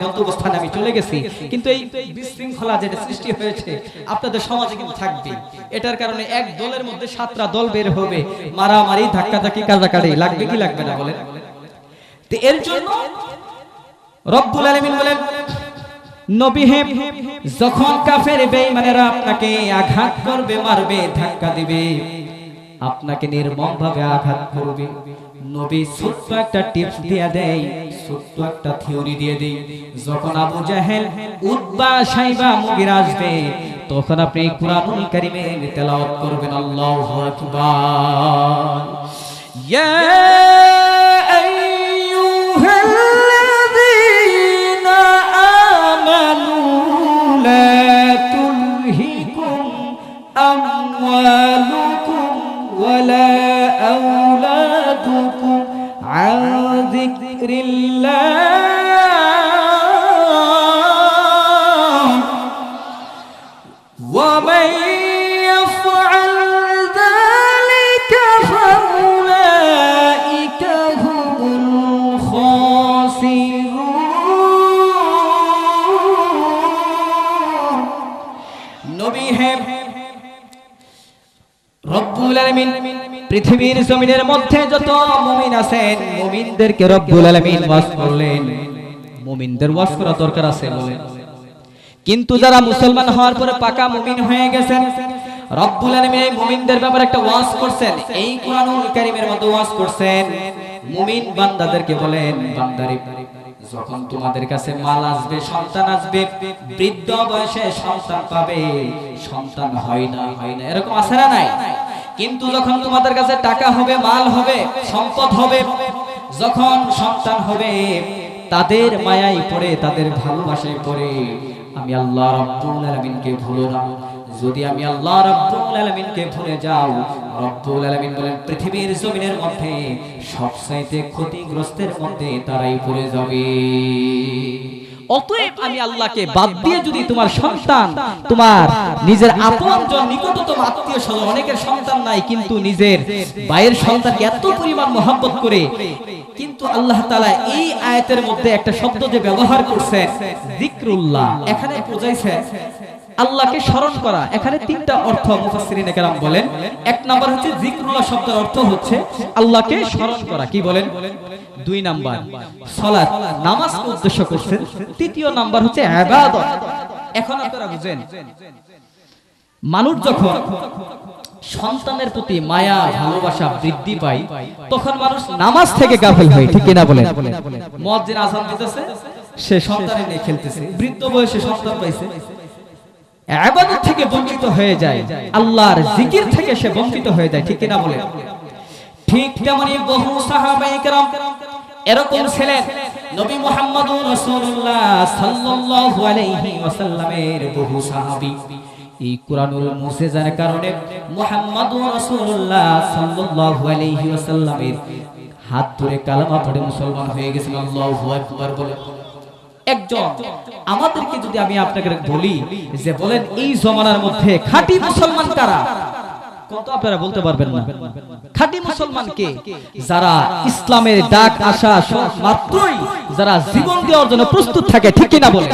গন্তব্যস্থানে আমি চলে গেছি। কিন্তু এই বিশৃঙ্খলা যেটা সৃষ্টি হয়েছে, আপনাদের সমাজে কিন্তু থাকবে এটার কারণে এক দলের মধ্যে সাতটা দল বের হবে। মারামারি, ধাক্কাধাক্কি কাটাকাটি লাগবে কি লাগবে না বলেন? তো এর জন্য রব্বুল আলামিন বলেন, নবী হে, যখন কাফের বেঈমানেরা আপনাকে আঘাত করবে, মারবে, ধাক্কা দিবে আপনাকে নির্মম ভাবে আঘাত করবে। নবী ছোট্ট একটা টিপস দিয়ে দেয়, ছোট্ট একটা থিওরি দিয়ে দেয়। যখন আবু জাহেল উদ্বা সাইবা মুগির আসবে, তখন আপনি কুরআনুল কারীমের তেলাওয়াত করবেন, আল্লাহু আকবার। ইয়া আইয়ুহাল্লাযীনা ولا أولادكم عن ذكر الله. আলামিন, পৃথিবীর জমিনের মধ্যে যত মুমিন আছেন, মুমিনদেরকে রব্বুল আলামিন ওয়াজ করলেন। মুমিনদের ওয়াজ করা দরকার আছে বলেন। কিন্তু যারা মুসলমান হওয়ার পরে পাকা মুমিন হয়ে গেছেন, রব্বুল আলামিন এই মুমিনদের ব্যাপারে একটা ওয়াজ করছেন। এই কোরআনুল কারীমের মধ্যে ওয়াজ করছেন। মুমিন বান্দাদেরকে বলেন, বান্দারে, যখন তোমাদের কাছে মাল আসবে, সন্তান আসবে, বৃদ্ধ বয়সে সন্তান পাবে, সন্তান হয় না হয় না। এরকম না নাই? কিন্তু যখন তোমাদের কাছে টাকা হবে, মাল হবে, সম্পদ হবে, যখন সন্তান হবে, তাদের মায়ায় পড়ে, তাদের ভালোবাসায় পড়ে। আমি আল্লাহ রাব্বুল আলামিনকে ভুলো না। যদি আমি আল্লাহ রাব্বুল আলামিনকে ভুলে যাও, রব্বুল আলামিন বলেন, পৃথিবীর জমিনের মধ্যে সবচাইতে ক্ষতিগ্রস্তের মধ্যে তারাই পড়ে যাবে। অতএব আমি আল্লাহকে বাদ দিয়ে যদি তোমার সন্তান তোমার নিজের আপনজন নিকটতম আত্মীয় স্বজন অনেকের সন্তান নাই কিন্তু নিজের ভাইয়ের সন্তানকে এত পরিমাণ মহব্বত করে কিন্তু আল্লাহ তাআলা এই আয়াতের মধ্যে একটা শব্দ যে ব্যবহার করছে যিকরুল্লাহ। এখানে বোঝাইছে আল্লাহকে স্মরণ করা। এখানে তিনটা অর্থ মুফাসসিরিনেকেরাম বলেন। এক নাম্বার হচ্ছে যিকরুল্লাহ শব্দের অর্থ হচ্ছে আল্লাহকে স্মরণ করা। কি বলেন? দুই নাম্বার সালাত নামাজকে উদ্দেশ্য করছেন। তৃতীয় নাম্বার হচ্ছে ইবাদত এখন আপনারা বুঝেন, মানুষ যখন সন্তানের প্রতি মায়া, ভালোবাসা বৃদ্ধি পায়, তখন মানুষ নামাজ থেকে গাফেল হয়। ঠিক কিনা বলেন? মুয়াজ্জিন আযান দিতেছে, সে সন্তানের নিয়ে খেলতেছে। বৃদ্ধ বয়সে সন্তান পাইছে। ইবাদত থেকে বঞ্চিত হয়ে যায়। আল্লাহর জিকির থেকে সে বঞ্চিত হয়ে যায়, ঠিক কিনা বলেন ঠিক তেমনি বহু সাহাবায়ে কেরাম, এরকম ছিলেন নবী মুহাম্মদুর রাসূলুল্লাহ সাল্লাল্লাহু আলাইহি ওয়াসাল্লামের বহু সাহাবী। এই কোরআনুল মুজিজার কারণে মুহাম্মদুর রাসূলুল্লাহ সাল্লাল্লাহু আলাইহি ওয়াসাল্লামের হাত ধরে কালেমা পড়ে মুসলমান হয়ে গেছেন আল্লাহু আকবার বলে। একজন। আমাদেরকে যদি আমি আপনাকে বলি যে বলেন, এই জমানার মধ্যে খাঁটি মুসলমান মাত্রই যারা জীবন দেওয়ার জন্য প্রস্তুত থাকে, ঠিক কিনা বলে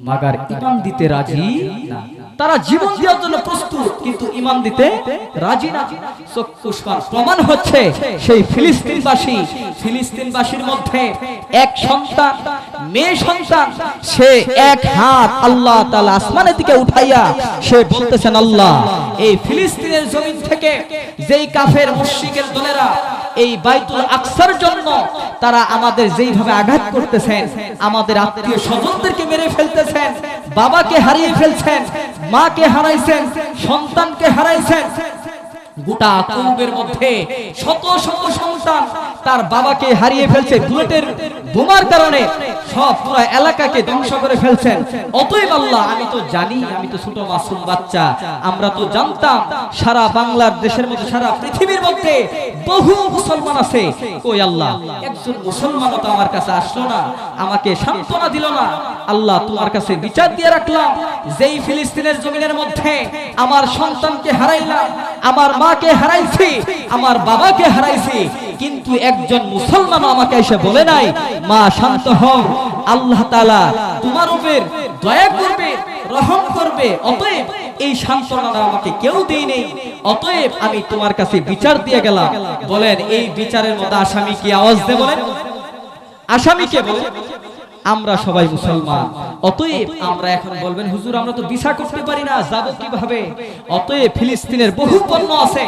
মাগার ইমান দিতে রাজি না। তারা জীবন দেওয়ার জন্য প্রস্তুত, কিন্তু ইমান দিতে রাজি না। চক্ষুষ্মান প্রমাণ হচ্ছে সেই ফিলিস্তিনবাসী, ফিলিস্তিনবাসীর মধ্যে এক সন্তান, মেয়ে সন্তান, সে এক হাত আল্লাহ তাআলা আসমানের দিকে উঠাইয়া সে বলতেছেন, আল্লাহ, এই ফিলিস্তিনের জমিন থেকে যেই কাফের মুশরিকের দলেরা এই বাইতুল আকসার জন্য তারা আমাদের যেইভাবে আঘাত করতেছেন, আমাদের আত্মীয় স্বজনদেরকে মেরে ফেলতেছেন, বাবাকে হারিয়ে ফেলছেন, মাকে হারাইছেন, সন্তানকে হারাইছেন, গোটা কুম্ভের মধ্যে শত শত সন্তান তার বাবাকে হারিয়ে ফেলছে বুলেটের বোমার কারণে। সব এলাকাকে ধ্বংস করে ফেলছেন। অতএব আল্লাহ, আমি তো জানি, আমি তো ছোট মাসুম বাচ্চা। আমরা তো জানতাম সারা বাংলার দেশের মধ্যে, সারা পৃথিবীর মধ্যে বহু মুসলমান আছে। কই আল্লাহ, একজন মুসলমান তো আমার কাছে আসলো না, আমাকে সান্ত্বনা দিল না। আল্লাহ, তোমার কাছে বিচার দিয়ে রাখলাম, যেই ফিলিস্তিনের জমিনের মধ্যে আমার সন্তানকে হারাইলাম আমার মাকে হারাইছি, আমার বাবাকে হারাইছি, কিন্তু একজন মুসলমান আমাকে এসে বলে নাই, মা, শান্ত হও, আল্লাহ তালা তোমার উপর দয়া করবে, রহম করবে, অতএব এই সান্ত্বনাটা আমাকে কেউ দেই নেই অতএব আমি তোমার কাছে বিচার দিয়ে গেলাম। বলেন, এই বিচারের মধ্যে আসামি কি? আওয়াজ দে বলেন। আসামিকে বলেন? আমরা সবাই মুসলমান। অতএব আমরা এখন বলবেন, হুজুর, আমরা তো ভিসা করতে পারি না, যাব কীভাবে? অতএব ফিলিস্তিনের বহু পণ্য আছে,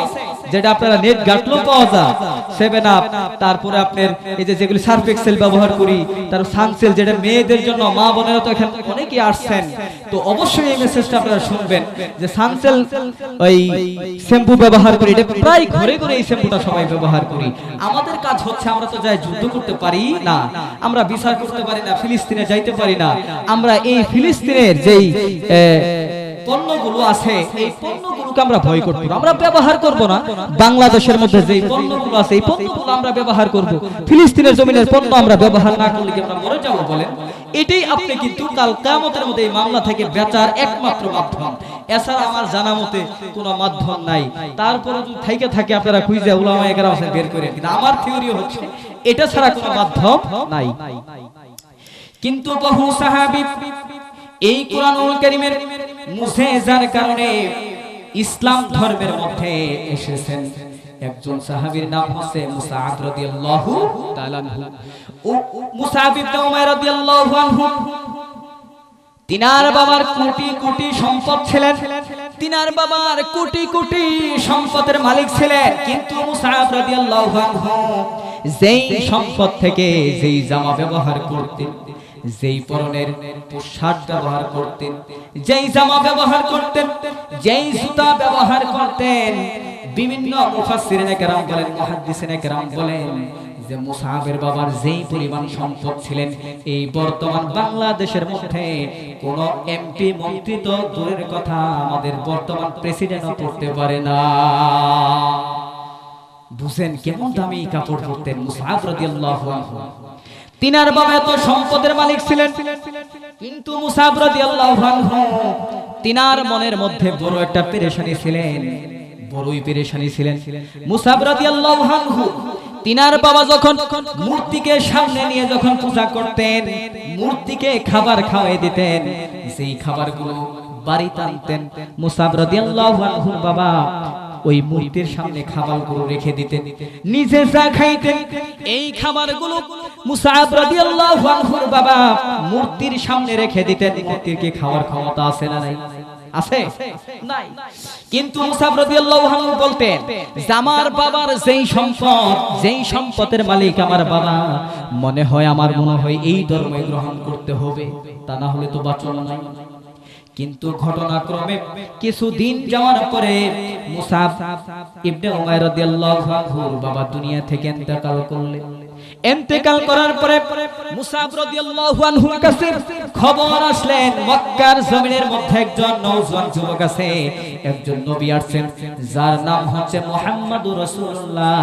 যেটা আপনারা নেট ঘাটলেও পাওয়া যায়। সেভেন আপ তারপরে আপনার এই যে যেগুলি সার্ফ এক্সেল ব্যবহার করি, তার সানসেল যেটা মেয়েদের জন্য, মা বোনেরা তো এখানে অনেকেই আসছেন। তো অবশ্যই এই মেসেজটা আপনারা শুনবেন, যে সানসেল ওই শ্যাম্পু ব্যবহার করি, এটা প্রায় ঘরে ঘরে এই শ্যাম্পুটা সবাই ব্যবহার করি। আমাদের কাজ হচ্ছে, আমরা তো যাই যুদ্ধ করতে পারি না, আমরা বিচার করতে পারি না ফিলিস্তিনে যাইতে পারি না। আমরা এই ফিলিস্তিনের যেই বেচার একমাত্র মাধ্যম। এছাড়া আমার জানা মতে কোনো মাধ্যম নাই। তারপরে থেকে থাকে আপনারা খুঁজে বের করে আমার থিওরি হচ্ছে, এটা ছাড়া কোনো মাধ্যম নাই। কিন্তু বহু সাহাবী এই কোরআনুল কারীমের মুসেজার কারণে ইসলাম ধর্মের মধ্যে এসেছেন। একজন সাহাবীর নাম হচ্ছে মুসআব রাদিয়াল্লাহু তাআলা ও ইবনে উমার রাদিয়াল্লাহু আনহু তিনার বাবার কোটি কোটি সম্পদ ছিলেন। তিনার বাবার কোটি কোটি সম্পদের মালিক ছিলেন। কিন্তু মুসআব রাদিয়াল্লাহু আনহু যেই সম্পদ থেকে যেই জামা ব্যবহার করতেন যেই পরনের পোশাক ব্যবহার করতেন, যেই জামা ব্যবহার করতেন, যেই জুতা ব্যবহার করতেন, বিভিন্ন মুফাসসিরিনে কেরাম বলেন, মুহাদ্দিসিনে কেরাম বলেন যে মুসাহাবের বাবার যেই পরিমাণ সম্পদ ছিলেন, এই বর্তমান বাংলাদেশের মধ্যে কোন এমপি, মন্ত্রী তো দূরের কথা, আমাদের বর্তমান প্রেসিডেন্টও পড়তে পারে না। বুঝেন কেমন দামি কাপড় পরতেন মুসাহাব রাদিয়াল্লাহু আনহু। তিনার বাবা এত সম্পদের মালিক ছিলেন। কিন্তু মুসাহাব রাদিয়াল্লাহু আনহু তিনার মনের মধ্যে বড় একটা পেরেশানি ছিলেন, বড়ই পেরেশানি ছিলেন। মুসাহাব রাদিয়াল্লাহু আনহু তিনার বাবা যখন মূর্তিকে সামনে নিয়ে যখন পূজা করতেন, মূর্তিকে খাবার খাওয়াই দিতেন সেই খাবারগুলো বাড়িতে আনতেন, মুসাব রাদিয়াল্লাহু আনহুর বাবা ওই মূর্তির সামনে খাবারগুলো রেখে দিতেন, নিজে যা খাইতেন। এই খাবারগুলো বাবা মূর্তির সামনে রেখে দিতেন, মূর্তির কি খাওয়ার ক্ষমতা আছে না নাই? আছে? নাই। কিন্তু মুসাব রাদিয়াল্লাহু আনহু বলতেন যে আমার বাবার যেই সম্পদ, যেই সম্পদের মালিক আমার বাবা, মনে হয় আমার মনে হয় এই ধর্মে গ্রহণ করতে হবে, তা না হলে তো বাঁচন নাই কিন্তু ঘটনাক্রমে কিছুদিন যাওয়ার পরে মুসাব ইবনে উমাইর রাদিয়াল্লাহু আনহুর বাবা দুনিয়া থেকে করলেন। ইন্তেকাল করার পরে মুসাব রাদিয়াল্লাহু আনহুর কাছে খবর আসলেন, মক্কার জমিনের মধ্যে একজন নওজোয়ান যুবক আছে, একজন নবী আসছেন, যার নাম হচ্ছে মুহাম্মাদুর রাসূলুল্লাহ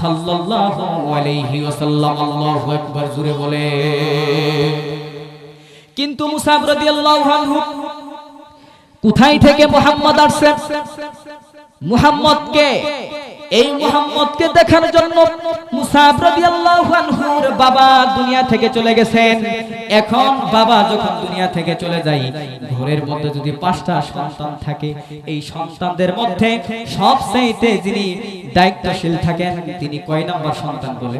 সাল্লাল্লাহু আলাইহি ওয়াসাল্লাম। আল্লাহু আকবার জুড়ে বলে। কিন্তু মুসাব রাদিয়াল্লাহু আনহু কোথায় থেকে মোহাম্মদ আসছে মুহাম্মদকে এই মুহাম্মদকে দেখার জন্য বাবা দুনিয়া থেকে চলে গেছেন। এখন বাবা যখন দুনিয়া থেকে চলে যায়, ঘরের মধ্যে যদি পাঁচটা সন্তান থাকে, এই সন্তানদের মধ্যে সবচাইতে যিনি দায়িত্বশীল থাকেন, তিনি কয় নাম্বার সন্তান বলে?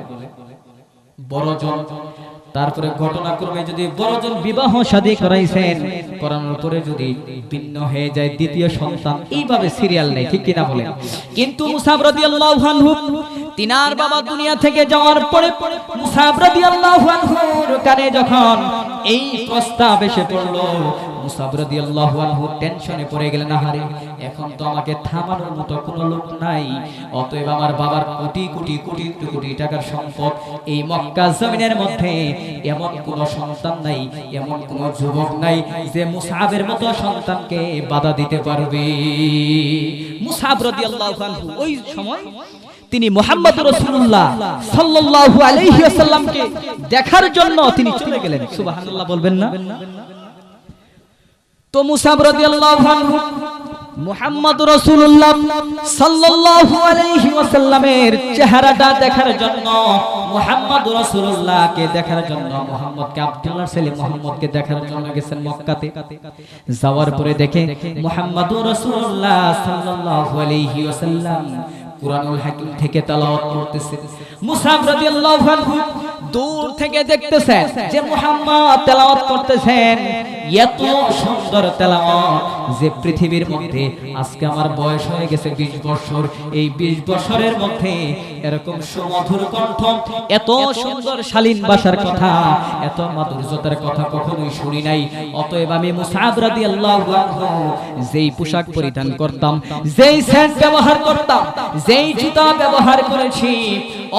বড়জন। তারপরে ঘটনাক্রমে যদি বড়জন বিবাহ শাদী করাইছেন, করানোর পরে যদি ভিন্ন হয়ে যায় দ্বিতীয় সন্তান, এইভাবে সিরিয়াল নেই ঠিক কিনা বলে কিন্তু তিনার বাবা দুনিয়া থেকে যাওয়ার পরে মুসাব রাদিয়াল্লাহু কানে যখন এই প্রস্তাব এসে পড়ল টেনশনে গেলেন এখন তো আমাকে লোক নাই। অতএব আমার বাবার কোটি কোটি কোটি কোটি টাকার সম্পদ এই মধ্যে। এমন সন্তান নাই মুসাবের মতো সন্তানকে বাধা দিতে পারবে। ওই সময় তিনি মোহাম্মদ রসুল্লাহ দেখার জন্য তিনি চলে গেলেন। সুবহানাল্লাহ বলবেন না? তো মুসাব রাদিয়াল্লাহু আনহু মুহাম্মদ রাসূলুল্লাহ সাল্লাল্লাহু আলাইহি ওয়াসাল্লামের চেহারাটা দেখার জন্য, মুহাম্মদ রাসূলুল্লাহকে দেখার জন্য, মুহাম্মদকে আব্দুল্লাহর ছেলে মুহাম্মদকে দেখার জন্য গেছেন মক্কাতে। যাওয়ার পরে দেখে মুহাম্মদ রাসূলুল্লাহ সাল্লাল্লাহু আলাইহি ওয়াসাল্লাম কুরআনুল হাকিম থেকে তেলাওয়াত করতেছে। মুসাব রাদিয়াল্লাহু আনহু দূর থেকে দেখতেছেন যে মুহাম্মদ তেলাওয়াত করতেছেন। এত সুন্দর তেলাওয়াত যে পৃথিবীর মধ্যে আজকে আমার বয়স হয়ে গেছে 20 বছর। এই 20 বছরের মধ্যে এরকম সুমধুর কণ্ঠ, এত সুন্দর শালীন ভাষার কথা, এত মাধুর্যতার কথা কখনোই শুনি নাই। অতএব আমি মুসাব রাদিয়াল্লাহু আনহু, যেই পোশাক পরিধান করতাম, যেই সেন্ট ব্যবহার করতাম, যেই জুতা ব্যবহার করেছি,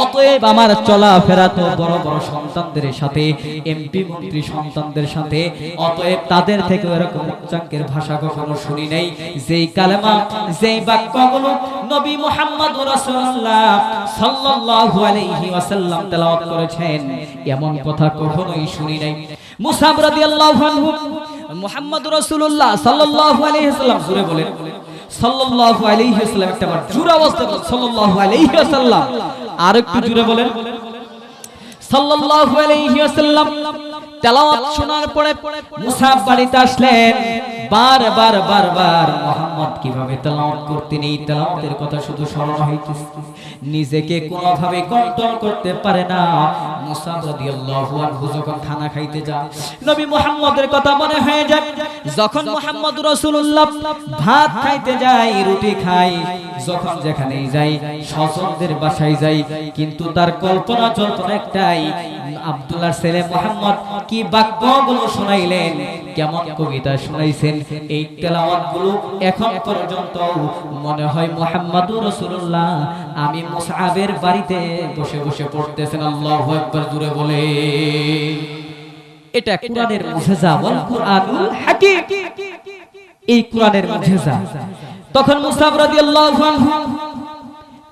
অতএব আমার চলাফেরা তো বড় বড় সন্তানদের সাথে এমপি মন্ত্রী সন্তানদের সাথে। অতএব তাদের থেকে এরকম উচ্চাঙ্কের ভাষা কখনো শুনি নাই। যেই কালেমা, যেই বাক্যগুলো নবী মুহাম্মদ রাসূলুল্লাহ সাল্লাল্লাহু আলাইহি ওয়াসাল্লাম তেলাওয়াত করেছেন, এমন কথা কখনোই শুনি নাই। মুসাব রাদিয়াল্লাহু আনহু মুহাম্মদ রাসূলুল্লাহ সাল্লাল্লাহু আলাইহি ওয়াসাল্লাম জোরে বলেন, সাল্লাল্লাহু আলাইহি ওয়াসাল্লাম একটা বার জোরে বলেন সাল্লাল্লাহু আলাইহি ওয়াসাল্লাম। আর একটু জোরে বলেন। সাল্লাল্লাহু আলাইহি ওয়াসাল্লাম তেলাওয়াত শোনার পরে বাড়িতে আসলেন। বারবার বারবার মোহাম্মদ, কীভাবে তেলাওয়াত করতেন? এই তেলাওয়াতের কথা শুধু স্মরণ হইতেছে। নিজেকে কোনোভাবে কন্ট্রোল করতে পারে না। মুসাব রাদিয়াল্লাহু আনহু যখন খানা খাইতে যায়, নবী মুহাম্মদের কথা মনে হয়ে যায়। যখন মুহাম্মদ রাসূলুল্লাহ ভাত খাইতে যায়, রুটি খায় যখন যেখানেই যাই, স্বজনদের বাসায় যাই, কিন্তু তার কল্পনা চলতন একটাই, আব্দুল্লাহর ছেলে মোহাম্মদ কি বাক্যগুলো শোনাইলেন, কেমন কবিতা শোনাইছেন, এই তেলাওয়াতগুলো এখন পর্যন্ত মনে হয় মুহাম্মাদুর রাসূলুল্লাহ। আমি মুসআবের বাড়িতে বসে বসে পড়তেছেন, আল্লাহু আকবার জুড়ে বলে। এটা কোরআনের মুজিজা, ওয়াল কুরআনুল হাকীম। এই কোরআনের মুজিজা। তখন মুসাব রাদিয়াল্লাহু আনহু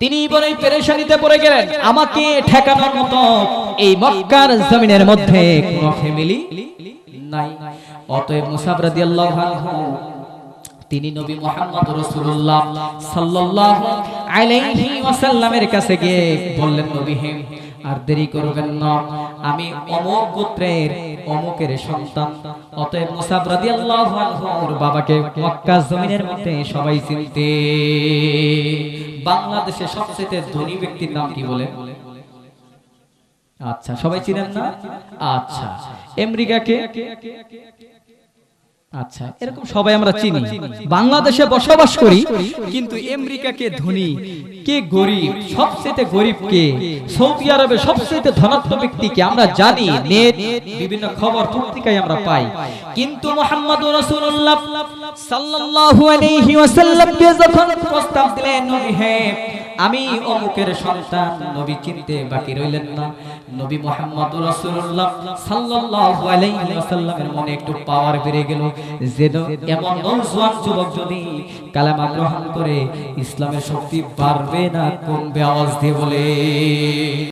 তিনি বলে পেরেশানিতে পড়ে গেলেন। আমাকে ঠেকানোর মতো এই মক্কার জমিনের মধ্যে কোনো ফ্যামিলি নাই। অতএব মুসাব রাদিয়াল্লাহু তিনি নবী মুহাম্মদ রাসূলুল্লাহ সাল্লাল্লাহু আলাইহি ওয়াসাল্লামের কাছে গিয়ে বললেন, নবী হে আর দেরি করবেন না। আমি অমুক গোত্রের অমুকের সন্তান। অতএব মুসাব রাদিয়াল্লাহু আনহুর বাবাকে মক্কা জমিনের মধ্যে সবাই চিনতে। বাংলাদেশে সবচেয়ে ধনী ব্যক্তির নাম কি বলে? আচ্ছা সবাই চিনেন না? আচ্ছা। আমেরিকাকে? আচ্ছা এরকম সবাই আমরা চিনি। বাংলাদেশে বসবাস করি কিন্তু আমেরিকাকে ধনী কে গরিব সবচেয়ে গরিব কে? সৌদি আরবে সবচেয়ে ধনাত্ম ব্যক্তি কে? আমরা জানি নেট বিভিন্ন খবর পত্রিকায় আমরা পাই। কিন্তু মুহাম্মদুর রাসূলুল্লাহ সাল্লাল্লাহু আলাইহি ওয়াসাল্লামকে যখন প্রস্তাব দিলেন নবী হে আমি অমুকের সন্তান, নবী চিনতে বাকি রইলেন না। নবী মোহাম্মদ রাসূলুল্লাহ সাল্লাল্লাহু আলাইহি ওয়াসাল্লামের মনে একটু পাওয়ার বেড়ে গেল। যে এমন নওজোয়ান যুবক যদি কালামা গ্রহণ করে, ইসলামের শক্তি বাড়বে না কোন আওয়াজ দিয়ে বলে।